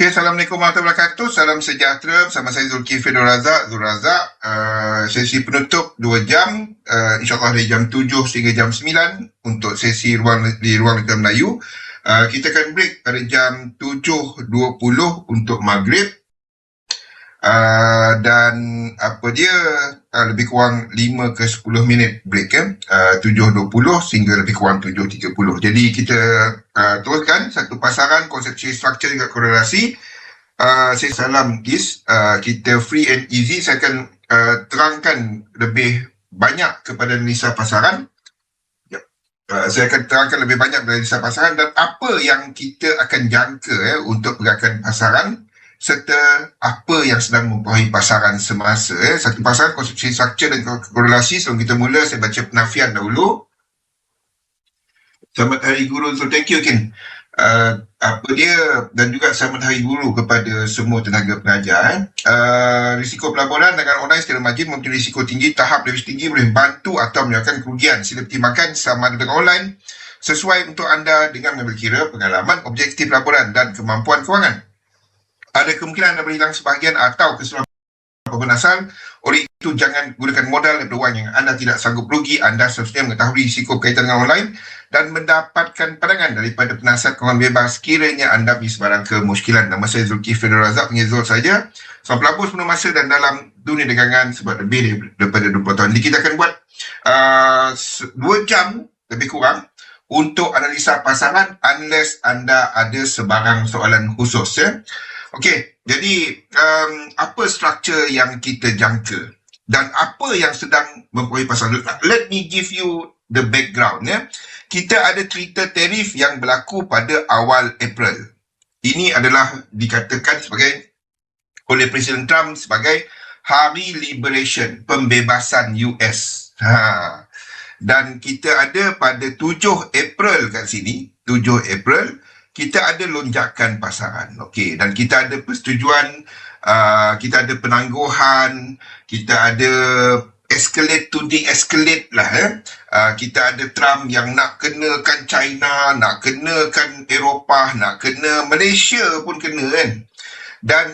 Okay, Assalamualaikum warahmatullahi wabarakatuh. Salam sejahtera. Bersama saya Zulkifli Nur Razak. Zul Razak. Uh, sesi penutup 2 jam. Uh, InsyaAllah dari jam 7 sehingga jam 9 untuk sesi ruang di ruang Negara Melayu. Uh, kita akan break pada jam 7.20 untuk maghrib. Uh, dan apa dia uh, lebih kurang 5 ke 10 minit break kan uh, 7.20 sehingga lebih kurang 7.30 jadi kita uh, teruskan satu pasaran konsepsi struktur juga korelasi. Uh, saya salam is uh, kita free and easy. Saya akan uh, terangkan lebih banyak kepada Nisa pasaran. Uh, saya akan terangkan lebih banyak dari pasaran dan apa yang kita akan jangka eh, untuk pergerakan pasaran serta apa yang sedang mempengaruhi pasaran semasa. Eh. Satu pasaran konsepsi struktur dan korelasi. Sebelum kita mula, saya baca penafian dahulu. Selamat Hari Guru. So, thank you again. Uh, apa dia dan juga selamat Hari Guru kepada semua tenaga pengajar. Eh. Uh, risiko pelaburan dengan online secara margin mempunyai risiko tinggi, tahap lebih tinggi boleh bantu atau menyebabkan kerugian. Sila pertimbangkan sama ada dengan online sesuai untuk anda dengan mengambil kira pengalaman objektif laporan dan kemampuan kewangan ada kemungkinan anda berhilang sebahagian atau keseluruhan pembenasan. Oleh itu, jangan gunakan modal daripada wang yang anda tidak sanggup rugi. Anda seharusnya mengetahui risiko berkaitan dengan online dan mendapatkan pandangan daripada penasihat kewangan bebas kiranya anda bisa sebarang kemuskilan. Nama saya Zulkifli Razak, Zul saja. Seorang pelabur sepenuh masa dan dalam dunia dagangan sebab lebih daripada 20 tahun. Jadi kita akan buat uh, 2 jam lebih kurang untuk analisa pasaran unless anda ada sebarang soalan khusus. Ya. Okey, jadi um, apa struktur yang kita jangka dan apa yang sedang mempunyai pasal Let me give you the background ya. Kita ada cerita tarif yang berlaku pada awal April. Ini adalah dikatakan sebagai oleh Presiden Trump sebagai Hari Liberation, pembebasan US. Ha. Dan kita ada pada 7 April kat sini, 7 April, kita ada lonjakan pasaran. Okey, dan kita ada persetujuan, uh, kita ada penangguhan, kita ada escalate to de-escalate lah. Eh. Uh, kita ada Trump yang nak kenakan China, nak kenakan Eropah, nak kena Malaysia pun kena kan. Dan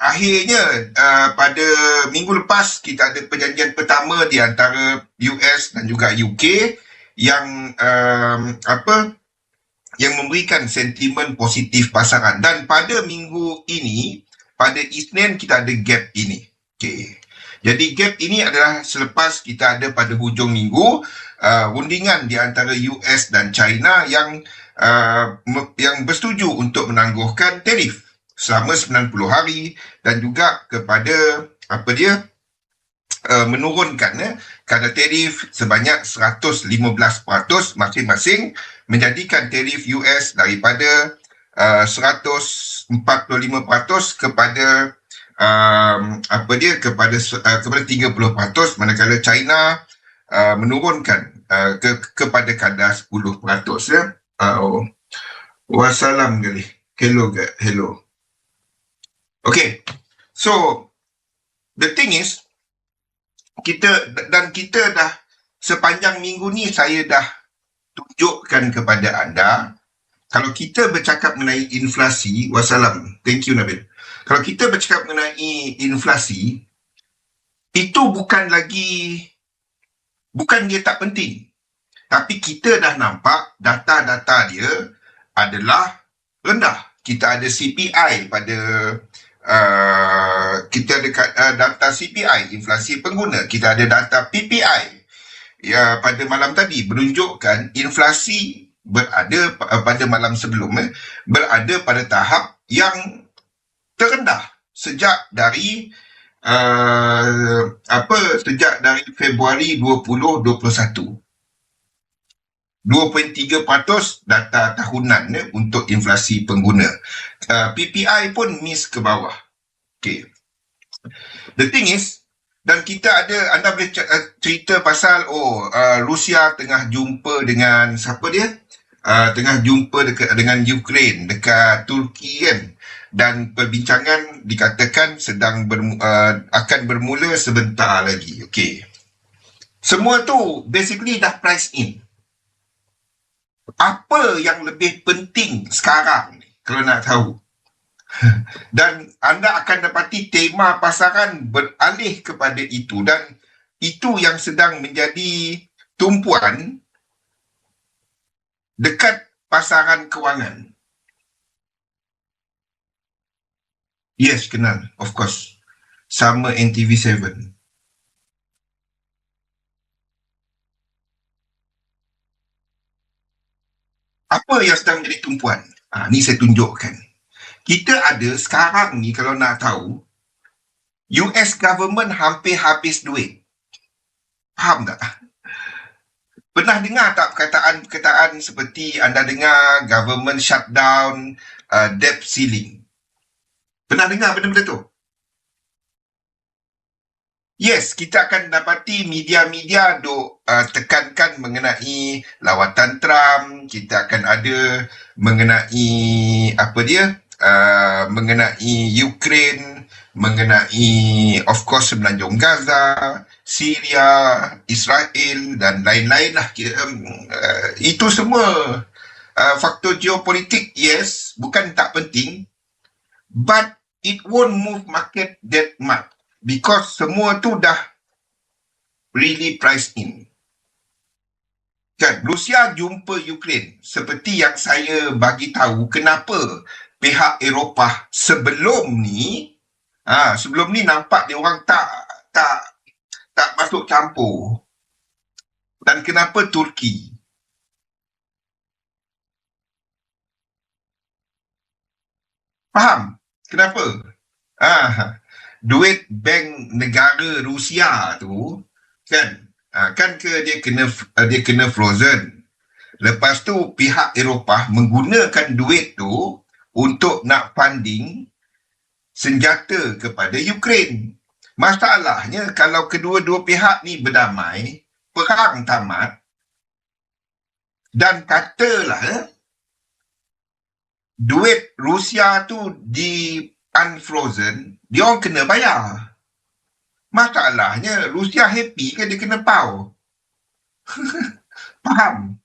akhirnya uh, pada minggu lepas kita ada perjanjian pertama di antara US dan juga UK yang um, apa yang memberikan sentimen positif pasaran dan pada minggu ini pada Isnin kita ada gap ini. Okey. Jadi gap ini adalah selepas kita ada pada hujung minggu uh, rundingan di antara US dan China yang uh, yang bersetuju untuk menangguhkan tarif selama 90 hari dan juga kepada apa dia uh, menurunkan eh, kadar tarif sebanyak 115% masing-masing menjadikan tarif US daripada uh, 145% kepada um, apa dia kepada uh, kepada 30% manakala China uh, menurunkan uh, ke, kepada kadar 10% ya. Uh, wassalam kali. Hello hello. Okay. So the thing is kita dan kita dah sepanjang minggu ni saya dah tunjukkan kepada anda kalau kita bercakap mengenai inflasi wassalam. Thank you Nabil. Kalau kita bercakap mengenai inflasi itu bukan lagi bukan dia tak penting. Tapi kita dah nampak data-data dia adalah rendah. Kita ada CPI pada uh, kita ada uh, data CPI inflasi pengguna. Kita ada data PPI ya pada malam tadi menunjukkan inflasi berada pada malam sebelum eh, berada pada tahap yang terendah sejak dari uh, apa sejak dari Februari 2021 2.3% data tahunan eh, untuk inflasi pengguna. Uh, PPI pun miss ke bawah. Okay. The thing is, dan kita ada anda boleh uh, cerita pasal oh uh, Rusia tengah jumpa dengan siapa dia uh, tengah jumpa dekat dengan Ukraine dekat Turki kan dan perbincangan dikatakan sedang ber, uh, akan bermula sebentar lagi okey semua tu basically dah price in apa yang lebih penting sekarang ni kalau nak tahu dan anda akan dapati tema pasaran beralih kepada itu dan itu yang sedang menjadi tumpuan dekat pasaran kewangan. Yes, kenal. Of course. Sama NTV7. Apa yang sedang menjadi tumpuan? Ha, ni saya tunjukkan. Kita ada sekarang ni kalau nak tahu, US government hampir habis duit. Faham tak? Pernah dengar tak perkataan-perkataan seperti anda dengar government shutdown, uh, debt ceiling? Pernah dengar benda-benda tu? Yes, kita akan dapati media-media duk uh, tekankan mengenai lawatan Trump. Kita akan ada mengenai apa dia? Uh, mengenai Ukraine, mengenai of course semenanjung Gaza, Syria, Israel dan lain-lain lah. Uh, itu semua uh, faktor geopolitik, yes, bukan tak penting. But it won't move market that much because semua tu dah really priced in. Kan, Rusia jumpa Ukraine seperti yang saya bagi tahu kenapa pihak Eropah sebelum ni ha, sebelum ni nampak dia orang tak tak tak masuk campur. Dan kenapa Turki? Faham? Kenapa? Ah, duit bank negara Rusia tu kan ah, kan ke dia kena ah, dia kena frozen. Lepas tu pihak Eropah menggunakan duit tu untuk nak funding senjata kepada Ukraine. Masalahnya kalau kedua-dua pihak ni berdamai, perang tamat dan katalah duit Rusia tu di unfrozen, dia orang kena bayar. Masalahnya, Rusia happy ke dia kena pau? Faham?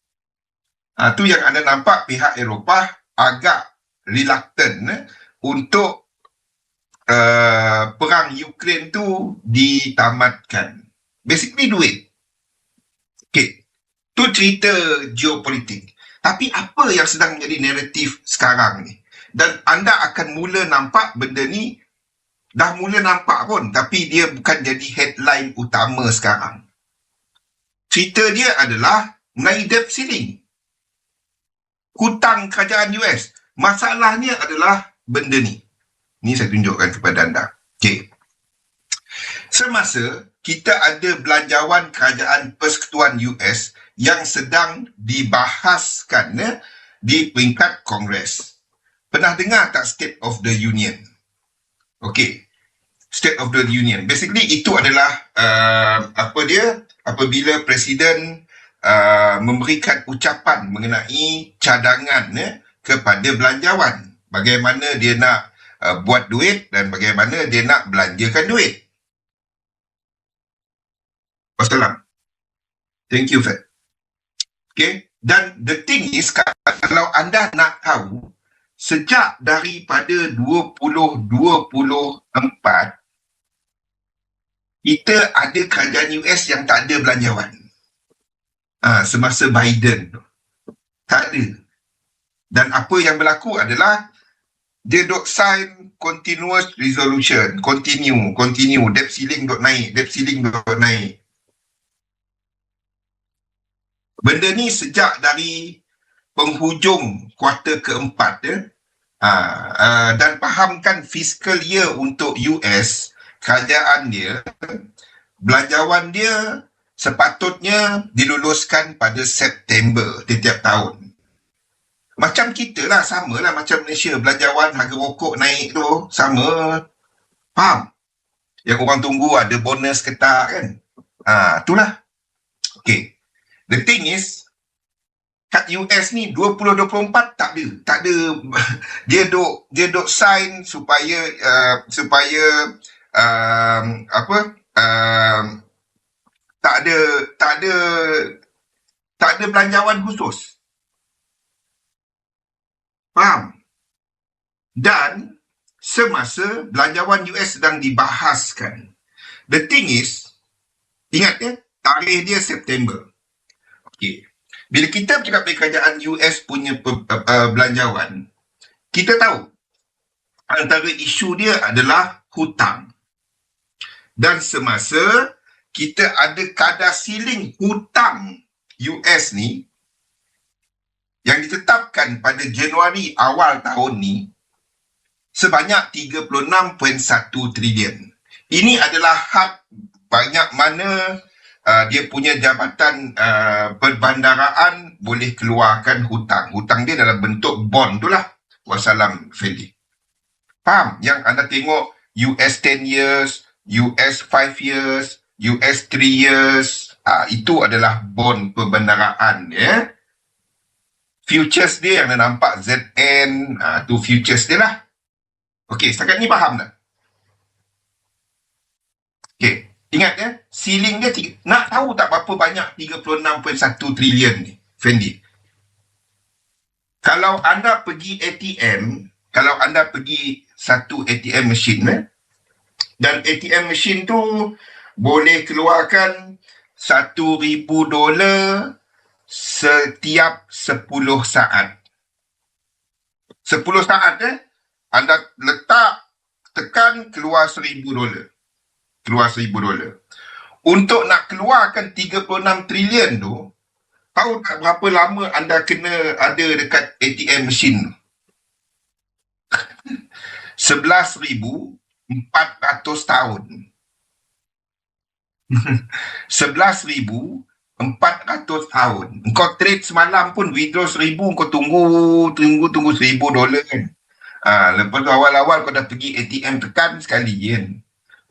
Ha, tu yang anda nampak pihak Eropah agak reluctant eh, untuk uh, perang Ukraine tu ditamatkan. Basically duit. Okay. Tu cerita geopolitik. Tapi apa yang sedang menjadi naratif sekarang ni? Dan anda akan mula nampak benda ni dah mula nampak pun tapi dia bukan jadi headline utama sekarang. Cerita dia adalah mengenai debt ceiling. Hutang kerajaan US. Masalahnya adalah benda ni. Ni saya tunjukkan kepada anda. Okay. Semasa kita ada belanjawan kerajaan persekutuan US yang sedang dibahaskan eh, di peringkat Kongres. Pernah dengar tak State of the Union? Okay. State of the Union. Basically itu adalah uh, apa dia? Apabila Presiden uh, memberikan ucapan mengenai cadangan eh, kepada belanjawan. Bagaimana dia nak uh, buat duit dan bagaimana dia nak belanjakan duit. Wassalam. Thank you, Fed. Okay. Dan the thing is, kalau anda nak tahu sejak daripada 2024 kita ada kerajaan US yang tak ada belanjawan. Ha, semasa Biden. Tak ada. Dan apa yang berlaku adalah dia dok sign continuous resolution. Continue, continue. Debt ceiling dok naik, debt ceiling dok naik. Benda ni sejak dari penghujung kuartal keempat ya. Ha, uh, dan fahamkan fiscal year untuk US, kerajaan dia, belanjawan dia sepatutnya diluluskan pada September setiap tahun. Macam kita lah, sama lah macam Malaysia. Belanjawan harga rokok naik tu, sama. Faham? Yang orang tunggu ada bonus ke tak kan? Ha, itulah. Okay. The thing is, kat US ni 2024 tak ada tak ada dia dok dia dok sign supaya uh, supaya um, apa um, tak ada tak ada tak ada belanjawan khusus faham dan semasa belanjawan US sedang dibahaskan. The thing is, ingat ya, tarikh dia September. Okay. Bila kita bercakap tentang kerajaan US punya uh, belanjawan, kita tahu antara isu dia adalah hutang. Dan semasa kita ada kadar siling hutang US ni yang ditetapkan pada Januari awal tahun ni sebanyak 36.1 trilion. Ini adalah hak banyak mana uh, dia punya jabatan uh, perbandaraan boleh keluarkan hutang. Hutang dia dalam bentuk bond tu lah. Wassalam Fendi. Faham? Yang anda tengok US 10 years, US 5 years, US 3 years, uh, itu adalah bond perbandaraan. Ya? Yeah? Futures dia yang anda nampak ZN, uh, tu futures dia lah. Okey, setakat ni faham tak? Okey, ingat ya, ceiling dia tiga, nak tahu tak berapa banyak 36.1 trilion ni, Fendi? Kalau anda pergi ATM, kalau anda pergi satu ATM machine eh, dan ATM machine tu boleh keluarkan satu ribu dolar setiap sepuluh saat. Sepuluh saat eh, anda letak, tekan, keluar seribu dolar. Keluar seribu dolar. Untuk nak keluarkan 36 trilion tu, tahu tak berapa lama anda kena ada dekat ATM mesin tu? 11,400 tahun. 11,400 tahun. Kau trade semalam pun withdraw seribu, kau tunggu, tunggu, tunggu seribu dolar kan. Ha, lepas tu awal-awal kau dah pergi ATM tekan sekali kan.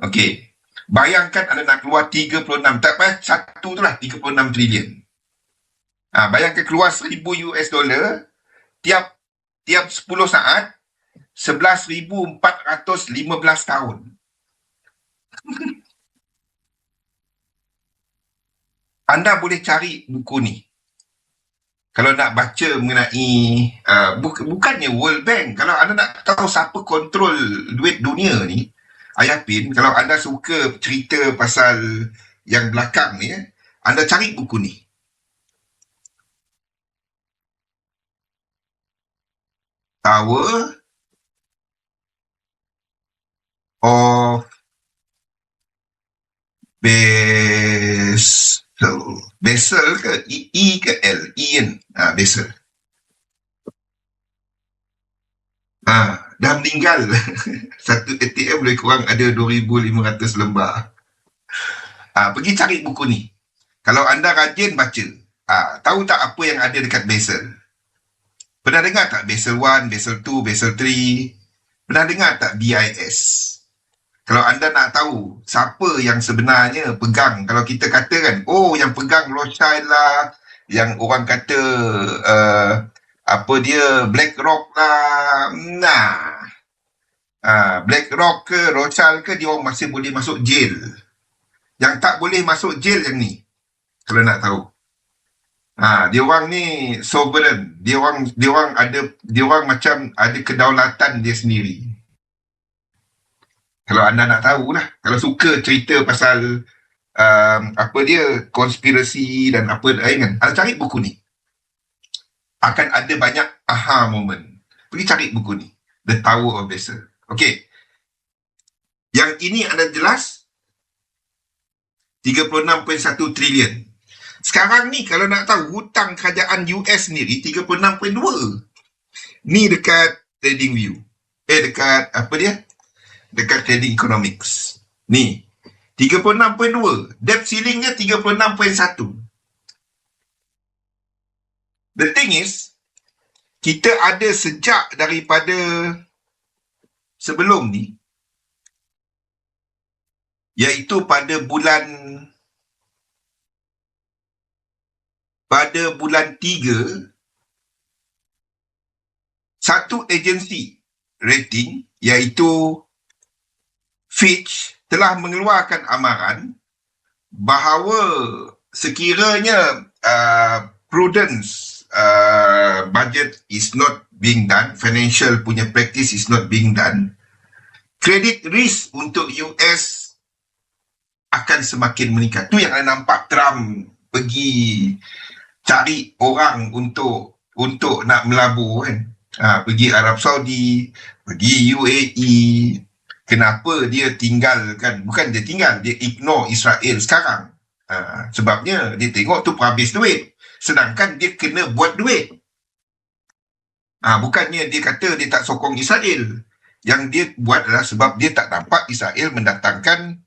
Okey. Bayangkan anda nak keluar 36. Tak payah satu tu lah 36 trilion. Ha, bayangkan keluar 1000 US dollar tiap tiap 10 saat 11,415 tahun. anda boleh cari buku ni kalau nak baca mengenai uh, bu- bukannya World Bank kalau anda nak tahu siapa kontrol duit dunia ni ayah pin kalau anda suka cerita pasal yang belakang ni eh, anda cari buku ni Tower of Base So, Basel ke E, e ke L? Kan? Ha, Basel. Ha, dah meninggal. Satu ATM boleh kurang ada 2,500 lembar. Ha, pergi cari buku ni. Kalau anda rajin baca, ha, tahu tak apa yang ada dekat Basel? Pernah dengar tak Basel 1, Basel 2, Basel 3? Pernah dengar tak BIS? kalau anda nak tahu siapa yang sebenarnya pegang kalau kita kata kan oh yang pegang Rothschild lah yang orang kata uh, apa dia BlackRock lah nah uh, BlackRock ke Rothschild ke dia orang masih boleh masuk jail yang tak boleh masuk jail yang ni kalau nak tahu Ha, dia orang ni sovereign. Dia orang dia orang ada dia orang macam ada kedaulatan dia sendiri. Kalau anda nak tahu lah. Kalau suka cerita pasal um, apa dia, konspirasi dan apa lain kan. Anda cari buku ni. Akan ada banyak aha moment. Pergi cari buku ni. The Tower of Basel. Okay. Yang ini anda jelas 36.1 trilion. Sekarang ni kalau nak tahu hutang kerajaan US sendiri 36.2. Ni dekat Trading View. Eh dekat apa dia? dekat trading economics. Ni, 36.2. Debt ceilingnya 36.1. The thing is, kita ada sejak daripada sebelum ni, iaitu pada bulan pada bulan 3 satu agensi rating iaitu Fitch telah mengeluarkan amaran bahawa sekiranya uh, prudence uh, budget is not being done, financial punya practice is not being done, kredit risk untuk US akan semakin meningkat. Tu yang anda nampak Trump pergi cari orang untuk untuk nak melabur kan. Ha, pergi Arab Saudi, pergi UAE. Kenapa dia tinggalkan, bukan dia tinggal, dia ignore Israel sekarang. Ha, sebabnya dia tengok tu habis duit. Sedangkan dia kena buat duit. Ha, bukannya dia kata dia tak sokong Israel. Yang dia buat adalah sebab dia tak nampak Israel mendatangkan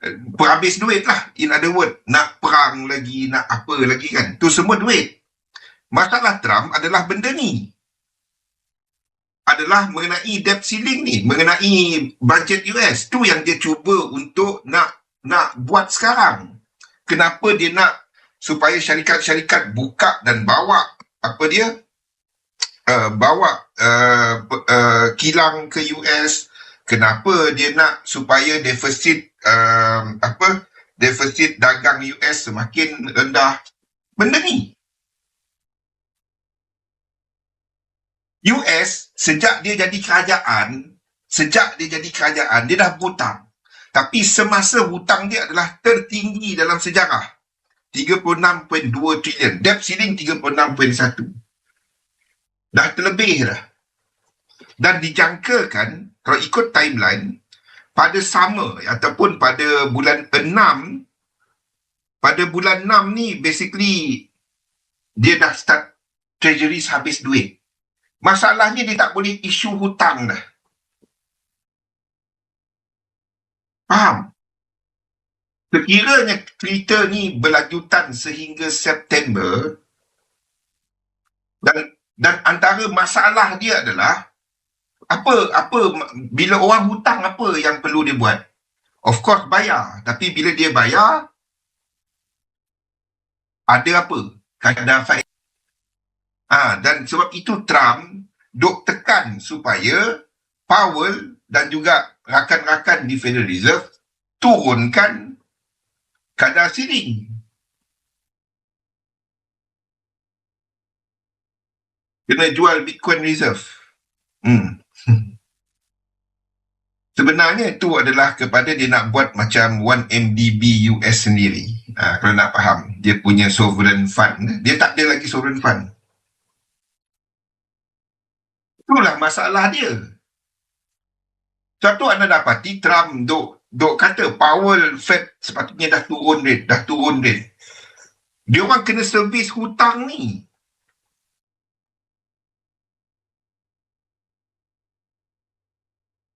uh, perhabis duit lah. In other word, nak perang lagi, nak apa lagi kan. Tu semua duit. Masalah Trump adalah benda ni. Adalah mengenai debt ceiling ni. Mengenai budget US. Tu yang dia cuba untuk nak nak buat sekarang. Kenapa dia nak supaya syarikat-syarikat buka dan bawa apa dia? Uh, bawa uh, uh, kilang ke US kenapa dia nak supaya defisit uh, apa? Defisit dagang US semakin rendah? Benda ni. US sejak dia jadi kerajaan sejak dia jadi kerajaan dia dah hutang tapi semasa hutang dia adalah tertinggi dalam sejarah 36.2 trilion debt ceiling 36.1 dah terlebih dah. Dan dijangkakan kalau ikut timeline pada sama ataupun pada bulan 6 pada bulan 6 ni basically dia dah start treasuries habis duit. Masalahnya dia tak boleh isu hutang dah. Faham? Sekiranya cerita ni berlanjutan sehingga September dan dan antara masalah dia adalah apa apa bila orang hutang apa yang perlu dia buat? Of course bayar tapi bila dia bayar ada apa? Kadar faid ah ha, dan sebab itu Trump dok tekan supaya Powell dan juga rakan-rakan di Federal Reserve turunkan kadar ceiling kena jual Bitcoin Reserve. Hmm. Sebenarnya itu adalah kepada dia nak buat macam 1MDB US sendiri. Ha, kalau nak faham, dia punya sovereign fund. Dia tak ada lagi sovereign fund. Itulah masalah dia. Satu anda dapati Trump duk, duk kata Powell Fed sepatutnya dah turun rate, dah turun rate. Dia orang kena servis hutang ni.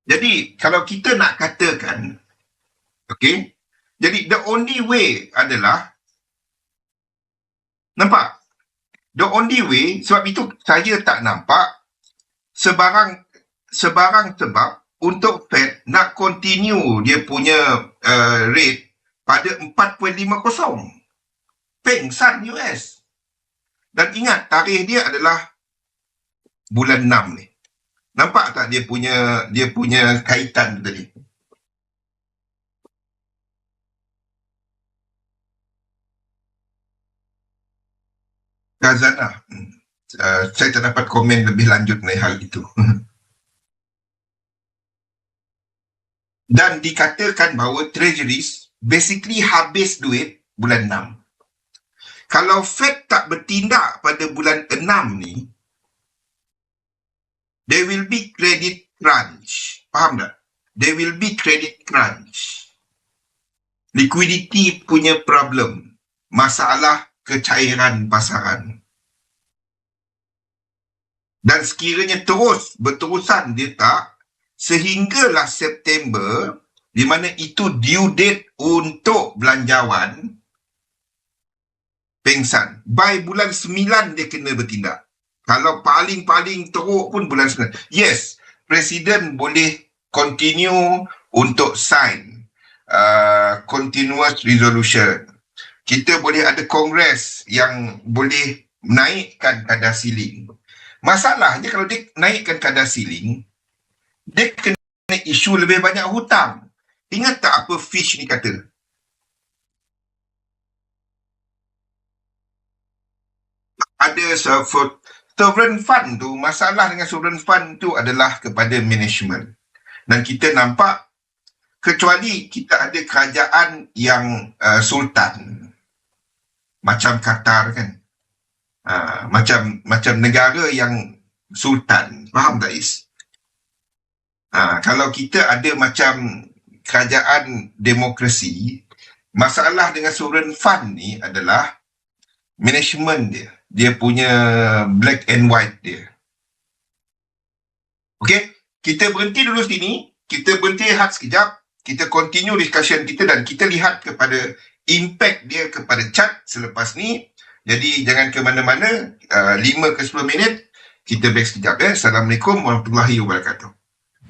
Jadi kalau kita nak katakan okay, jadi the only way adalah nampak the only way sebab itu saya tak nampak sebarang sebarang sebab untuk Fed nak continue dia punya uh, rate pada 4.50 pengsan US dan ingat tarikh dia adalah bulan 6 ni Nampak tak dia punya dia punya kaitan tadi? Kazana. Uh, saya tak dapat komen lebih lanjut mengenai hal itu. Dan dikatakan bahawa treasuries basically habis duit bulan 6. Kalau Fed tak bertindak pada bulan 6 ni, there will be credit crunch. Faham tak? There will be credit crunch. Liquidity punya problem. Masalah kecairan pasaran. Dan sekiranya terus berterusan dia tak, sehinggalah September, di mana itu due date untuk belanjawan, pengsan. By bulan 9 dia kena bertindak. Kalau paling-paling teruk pun bulan 9. Yes, Presiden boleh continue untuk sign uh, continuous resolution. Kita boleh ada kongres yang boleh naikkan kadar siling. Masalahnya kalau dia naikkan kadar siling, dia kena isu lebih banyak hutang. Ingat tak apa Fish ni kata? Ada sovereign fund tu, masalah dengan sovereign fund tu adalah kepada management. dan kita nampak kecuali kita ada kerajaan yang uh, sultan macam Qatar kan uh, macam macam negara yang sultan faham tak Is? Uh, kalau kita ada macam kerajaan demokrasi masalah dengan sovereign fund ni adalah management dia. Dia punya black and white dia. Okay, kita berhenti dulu sini. Kita berhenti rehat sekejap. Kita continue discussion kita dan kita lihat kepada impact dia kepada chat selepas ni. Jadi jangan ke mana-mana. Uh, 5 ke 10 minit. Kita break sekejap ya. Assalamualaikum warahmatullahi wabarakatuh